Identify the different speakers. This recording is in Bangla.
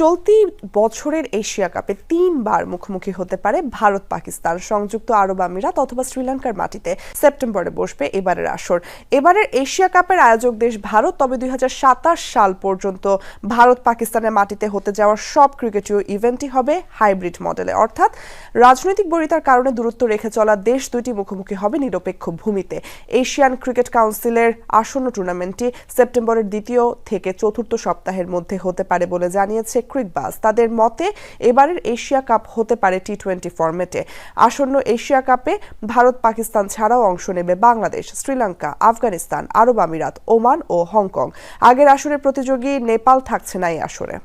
Speaker 1: চলতি বছরের এশিয়া কাপে তিনবার মুখোমুখি হতে পারে ভারত, পাকিস্তান। সংযুক্ত আরব আমিরাত অথবা শ্রীলঙ্কার মাটিতে সেপ্টেম্বরে বসবে এবারের আসর। এবারের এশিয়া কাপের আয়োজক দেশ ভারত, তবে দু হাজার সাতাশ সাল পর্যন্ত ভারত, পাকিস্তানের মাটিতে হতে যাওয়া সব ক্রিকেটীয় ইভেন্টই হবে হাইব্রিড মডেলে। অর্থাৎ রাজনৈতিক বরিতার কারণে দূরত্ব রেখে চলা দেশ দুটি মুখোমুখি হবে নিরপেক্ষ ভূমিতে। এশিয়ান ক্রিকেট কাউন্সিলের আসন্ন টুর্নামেন্টটি সেপ্টেম্বরের দ্বিতীয় থেকে চতুর্থ সপ্তাহের মধ্যে হতে পারে বলে জানিয়েছে ক্রিকবাজ তাদের মতে, এবারের এশিয়া কাপ হতে পারে টি টোয়েন্টি ফর্মেটে আসন্ন এশিয়া কাপে ভারত পাকিস্তান ছাড়াও অংশ নেবে বাংলাদেশ, শ্রীলঙ্কা, আফগানিস্তান, আরব আমিরাত, ওমান ও হংকং। আগের আসরে প্রতিযোগী নেপাল থাকছে না এই আসরে।